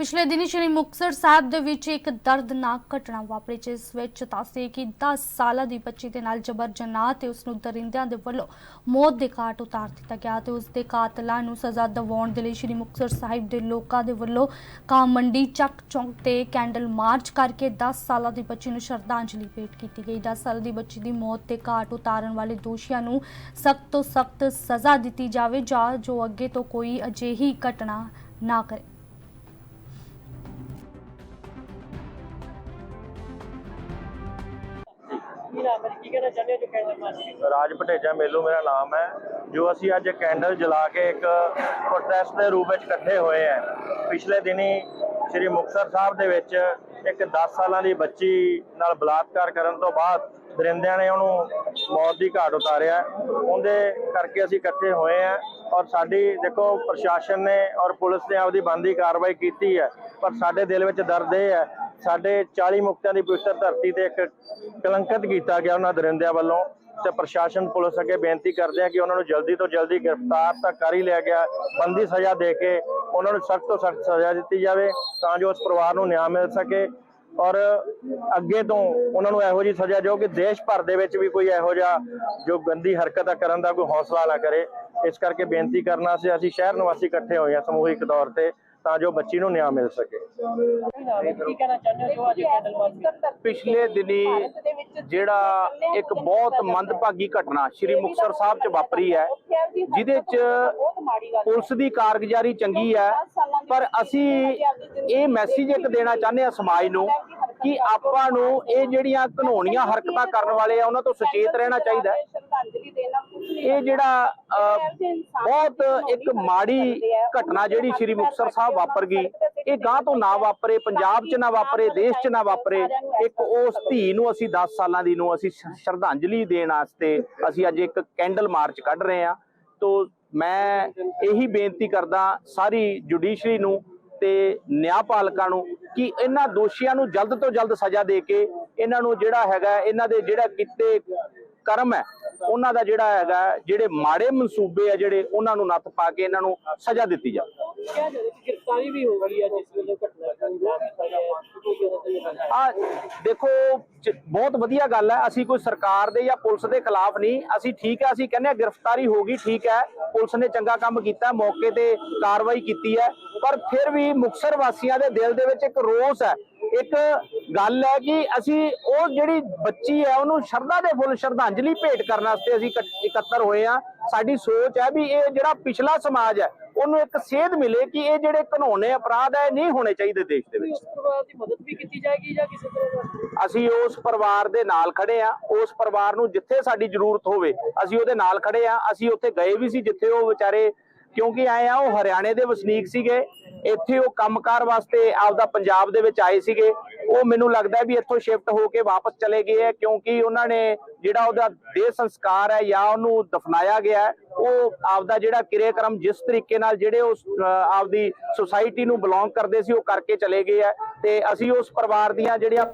ਪਿਛਲੇ ਦਿਨੀ ਸ਼੍ਰੀ ਮੁਕਤਸਰ ਸਾਹਿਬ ਦੇ ਵਿੱਚ ਇੱਕ ਦਰਦਨਾਕ ਘਟਨਾ ਵਾਪਰੀ, ਜਿਸ ਵਿੱਚ ਦੱਸੇ ਕਿ 10 ਸਾਲਾਂ ਦੀ ਬੱਚੀ ਦੇ ਨਾਲ ਜਬਰ ਜਨਾਹ ਤੇ ਉਸ ਨੂੰ ਦਰਿੰਦਿਆਂ ਦੇ ਵੱਲੋਂ ਮੌਤ ਦੇ ਘਾਟ ਉਤਾਰ ਦਿੱਤਾ ਗਿਆ ਤੇ ਉਸ ਦੇ ਕਾਤਲਾਂ ਨੂੰ ਸਜ਼ਾ ਦਿਵਾਉਣ ਦੇ ਲਈ ਸ਼੍ਰੀ ਮੁਕਤਸਰ ਸਾਹਿਬ ਦੇ ਲੋਕਾਂ ਦੇ ਵੱਲੋਂ ਕਾਂ ਮੰਡੀ ਚੱਕ ਚੌਂਕ ਤੇ ਕੈਂਡਲ ਮਾਰਚ ਕਰਕੇ 10 ਸਾਲਾਂ ਦੀ ਬੱਚੀ ਨੂੰ ਸ਼ਰਧਾਂਜਲੀ ਭੇਟ ਕੀਤੀ ਗਈ। 10 ਸਾਲ ਦੀ ਬੱਚੀ ਦੀ ਮੌਤ ਦੇ ਘਾਟ ਉਤਾਰਨ ਵਾਲੇ ਦੋਸ਼ੀਆਂ ਨੂੰ ਸਖਤ ਤੋਂ ਸਖਤ ਸਜ਼ਾ ਦਿੱਤੀ ਜਾਵੇ, ਜਾਂ ਜੋ ਅੱਗੇ ਤੋਂ ਕੋਈ ਅਜਿਹੀ ਘਟਨਾ ਨਾ ਕਰੇ। ਕੀ ਨਾਮ ਹੈ? ਕੀ ਕਹਿਣਾ ਚਾਹੁੰਦੇ ਹੋ ਜੋ ਕੈਂਡਲ ਮਾਰਚ ਰਾਜ ਭਟੇਜਾ ਮੇਲੂ ਮੇਰਾ ਨਾਮ ਹੈ, ਜੋ ਅਸੀਂ ਅੱਜ ਕੈਂਡਲ ਜਲਾ ਕੇ ਇੱਕ ਪ੍ਰੋਟੈਸਟ ਦੇ ਰੂਪ ਵਿੱਚ ਇਕੱਠੇ ਹੋਏ ਆ ਪਿਛਲੇ ਦਿਨੀ ਸ੍ਰੀ ਮੁਕਤਸਰ ਸਾਹਿਬ ਦੇ ਵਿੱਚ ਇੱਕ 10 ਸਾਲਾਂ ਦੀ ਬੱਚੀ ਨਾਲ ਬਲਾਤਕਾਰ ਕਰਨ ਤੋਂ ਬਾਅਦ ਦਰਿੰਦਿਆਂ ਨੇ ਉਹਨੂੰ ਮੌਤ ਦੀ ਘਾਟ ਉਤਾਰਿਆ ਉਹਦੇ ਕਰਕੇ ਅਸੀਂ ਇਕੱਠੇ ਹੋਏ ਆ ਔਰ ਸਾਡੀ ਦੇਖੋ ਪ੍ਰਸ਼ਾਸਨ ਨੇ ਔਰ ਪੁਲਿਸ ਨੇ ਆਪਦੀ ਬੰਦੀ ਕਾਰਵਾਈ ਕੀਤੀ ਹੈ, ਪਰ ਸਾਡੇ ਦਿਲ ਵਿੱਚ ਦਰਦ ਇਹ ਹੈ ਸਾਡੇ 40 ਮੁਕਤਿਆਂ ਦੀ ਪਵਿੱਤਰ ਧਰਤੀ ਤੇ ਇੱਕ ਕਲੰਕਿਤ ਕੀਤਾ ਗਿਆ ਉਹਨਾਂ ਦਰਿੰਦਿਆਂ ਵੱਲੋਂ ਤੇ ਪ੍ਰਸ਼ਾਸਨ ਪੁਲਿਸ ਅੱਗੇ ਬੇਨਤੀ ਕਰਦੇ ਆ ਕਿ ਉਹਨਾਂ ਨੂੰ ਜਲਦੀ ਤੋਂ ਜਲਦੀ ਗ੍ਰਿਫਤਾਰ ਤਾਂ ਕਰ ਹੀ ਲਿਆ ਗਿਆ। ਬੰਦੀ ਸਜ਼ਾ ਦੇ ਕੇ ਉਹਨਾਂ ਨੂੰ ਸਖਤ ਤੋਂ ਸਖਤ ਸਜ਼ਾ ਦਿੱਤੀ ਜਾਵੇ ਤਾਂ ਜੋ ਉਸ ਪਰਿਵਾਰ ਨੂੰ ਨਿਆਂ ਮਿਲ ਸਕੇ ਔਰ ਅੱਗੇ ਤੋਂ ਉਹਨਾਂ ਨੂੰ ਇਹੋ ਜੀ ਸਜ਼ਾ ਜੋ ਕਿ ਦੇਸ਼ ਭਰ ਦੇ ਵਿੱਚ ਵੀ ਕੋਈ ਇਹੋ ਜਿਹਾ ਜੋ ਗੰਦੀ ਹਰਕਤਾਂ ਕਰਨ ਦਾ ਕੋਈ ਹੌਸਲਾ ਨਾ ਕਰੇ। ਇਸ ਕਰਕੇ ਬੇਨਤੀ ਕਰਨਾ ਸੀ, ਅਸੀਂ ਸ਼ਹਿਰ ਨਿਵਾਸੀ ਇਕੱਠੇ ਹੋਏ ਹਾਂ ਸਮੂਹਿਕ ਤੌਰ ਤੇ ਤਾਂ ਜੋ ਬੱਚੀ ਨੂੰ ਨਿਆਂ ਮਿਲ ਸਕੇ। ਕੀ ਕਹਿਣਾ ਚਾਹੁੰਦੇ ਹੋ ਅੱਜ ਪਿਛਲੇ ਦਿਨੀ ਜਿਹੜਾ ਇੱਕ ਬਹੁਤ ਮੰਦਭਾਗੀ ਘਟਨਾ ਸ਼੍ਰੀ ਮੁਕਤਸਰ ਸਾਹਿਬ 'ਚ ਵਾਪਰੀ ਹੈ। ਜਿਹਦੇ 'ਚ ਪੁਲਿਸ ਦੀ ਕਾਰਗੁਜ਼ਾਰੀ ਚੰਗੀ ਹੈ ਪਰ ਅਸੀਂ ਇਹ ਮੈਸੇਜ ਇੱਕ ਦੇਣਾ ਚਾਹੁੰਦੇ ਹਾਂ ਸਮਾਜ ਨੂੰ ਕਿ ਆਪਾਂ ਨੂੰ ਇਹ ਜਿਹੜੀਆਂ ਘਨੋਣੀਆਂ ਹਰਕਤਾਂ ਕਰਨ ਵਾਲੇ ਆ ਉਹਨਾਂ ਤੋਂ ਸੁਚੇਤ ਰਹਿਣਾ ਚਾਹੀਦਾ ਹੈ। ਇਹ ਜਿਹੜਾ ਬਹੁਤ ਇੱਕ ਮਾੜੀ ਘਟਨਾ ਜਿਹੜੀ ਸ਼੍ਰੀ ਮੁਕਤਸਰ ਸਾਹਿਬ ਵਾਪਰ ਗਈ, ਇਹ ਗਾਂ ਤੋਂ ਨਾ ਵਾਪਰੇ, ਪੰਜਾਬ 'ਚ ਨਾ ਵਾਪਰੇ, ਦੇਸ਼ 'ਚ ਨਾ ਵਾਪਰੇ, ਇੱਕ ਉਸ ਧੀ ਨੂੰ ਅਸੀਂ 10 ਸਾਲਾਂ ਦੀ ਨੂੰ ਅਸੀਂ ਸ਼ਰਧਾਂਜਲੀ ਦੇਣ ਵਾਸਤੇ ਅਸੀਂ ਅੱਜ ਇੱਕ ਕੈਂਡਲ ਮਾਰਚ ਕੱਢ ਰਹੇ ਹਾਂ। ਤੋਂ ਮੈਂ ਇਹੀ ਬੇਨਤੀ ਕਰਦਾ ਸਾਰੀ ਜੁਡੀਸ਼ਰੀ ਨੂੰ ਤੇ ਨਿਆਂਪਾਲਕਾਂ ਨੂੰ ਕਿ ਇਹਨਾਂ ਦੋਸ਼ੀਆਂ ਨੂੰ ਜਲਦ ਤੋਂ ਜਲਦ ਸਜ਼ਾ ਦੇ ਕੇ ਇਹਨਾਂ ਨੂੰ ਜਿਹੜਾ ਹੈਗਾ, ਇਹਨਾਂ ਦੇ ਜਿਹੜਾ ਕੀਤੇ ਕਰਮ ਹੈ ਉਹਨਾਂ ਦਾ ਜਿਹੜਾ ਹੈਗਾ ਜਿਹੜੇ ਮਾੜੇ ਮਨਸੂਬੇ ਆ ਜਿਹੜੇ ਉਹਨਾਂ ਨੂੰ ਨੱਥ ਪਾ ਕੇ ਇਹਨਾਂ ਨੂੰ ਸਜ਼ਾ ਦਿੱਤੀ ਜਾਵੇ। ਗ੍ਰਿਫਤਾਰੀ ਵੀ ਹੋ ਗਈ ਜਿਸ ਵੇਲੇ ਘਟਨਾ ਆ ਦੇਖੋ ਬਹੁਤ ਵਧੀਆ ਗੱਲ ਹੈ ਅਸੀਂ ਕੋਈ ਸਰਕਾਰ ਦੇ ਜਾਂ ਪੁਲਿਸ ਦੇ ਖਿਲਾਫ ਨਹੀਂ ਅਸੀਂ ਠੀਕ ਹੈ ਅਸੀਂ ਕਹਿੰਦੇ ਹਾਂ ਗ੍ਰਿਫਤਾਰੀ ਹੋ ਗਈ ਠੀਕ ਹੈ ਪੁਲਿਸ ਨੇ ਚੰਗਾ ਕੰਮ ਕੀਤਾ ਮੌਕੇ ਤੇ ਕਾਰਵਾਈ ਕੀਤੀ ਹੈ ਪਰ ਫਿਰ ਵੀ ਮੁਕਸਰ ਵਾਸੀਆਂ ਦੇ ਦਿਲ ਦੇ ਵਿੱਚ ਇੱਕ ਰੋਸ ਹੈ ਇੱਕ ਗੱਲ ਹੈ ਕਿ ਅਸੀਂ ਉਹ ਜਿਹੜੀ ਬੱਚੀ ਹੈ ਉਹਨੂੰ ਸ਼ਰਧਾ ਦੇ ਫੁੱਲ ਸ਼ਰਧਾਂਜਲੀ ਭੇਟ ਕਰਨ ਵਾਸਤੇ ਅਸੀਂ ਇਕੱਤਰ ਹੋਏ ਆ ਸਾਡੀ ਸੋਚ ਹੈ ਵੀ ਇਹ ਜਿਹੜਾ ਪਿਛਲਾ ਸਮਾਜ ਹੈ ਉਹਨੂੰ ਇੱਕ ਸੇਧ ਮਿਲੇ ਕਿ ਇਹ ਜਿਹੜੇ ਘਨੌਣੇ ਅਪਰਾਧ ਹੈ ਨਹੀਂ ਹੋਣੇ ਚਾਹੀਦੇ ਦੇਸ਼ ਦੇ ਵਿੱਚ। ਉਸ ਪਰਿਵਾਰ ਦੀ ਮਦਦ ਵੀ ਕੀਤੀ ਜਾਏਗੀ ਜਾਂ ਕਿਸੇ ਤਰ੍ਹਾਂ ਦਾ? ਅਸੀਂ ਉਸ ਪਰਿਵਾਰ ਦੇ ਨਾਲ ਖੜੇ ਆ ਉਸ ਪਰਿਵਾਰ ਨੂੰ ਜਿੱਥੇ ਸਾਡੀ ਜ਼ਰੂਰਤ ਹੋਵੇ ਅਸੀਂ ਉਹਦੇ ਨਾਲ ਖੜੇ ਆ ਅਸੀਂ ਉੱਥੇ ਗਏ ਵੀ ਸੀ ਜਿੱਥੇ ਉਹ ਵਿਚਾਰੇ ਕਿਉਂਕਿ ਆਏ ਆ, ਉਹ ਹਰਿਆਣੇ ਦੇ ਵਸਨੀਕ ਸੀਗੇ। ਇੱਥੇ ਉਹ ਕੰਮਕਾਰ ਵਾਸਤੇ ਆਪਦਾ ਪੰਜਾਬ ਦੇ ਵਿੱਚ ਆਏ ਸੀਗੇ। ਉਹ ਮੈਨੂੰ ਲੱਗਦਾ ਵੀ ਇੱਥੋਂ ਸ਼ਿਫਟ ਹੋ ਕੇ ਵਾਪਸ ਚਲੇ ਗਏ ਆ, ਕਿਉਂਕਿ ਉਹਨਾਂ ਨੇ ਜਿਹੜਾ ਉਹਦਾ ਦੇਹ ਸੰਸਕਾਰ ਹੈ ਜਾਂ ਉਹਨੂੰ ਦਫਨਾਇਆ ਗਿਆ ਉਹ ਆਪਦਾ ਜਿਹੜਾ ਕਿਰਿਆਕਰਮ ਜਿਸ ਤਰੀਕੇ ਨਾਲ ਜਿਹੜੇ ਉਸ ਆਪਦੀ ਸੁਸਾਇਟੀ ਨੂੰ ਬਿਲੋਂਗ ਕਰਦੇ ਸੀ, ਉਹ ਕਰਕੇ ਚਲੇ ਗਏ ਆ। ਤੇ ਅਸੀਂ ਉਸ ਪਰਿਵਾਰ ਦੀਆਂ ਜਿਹੜੀਆਂ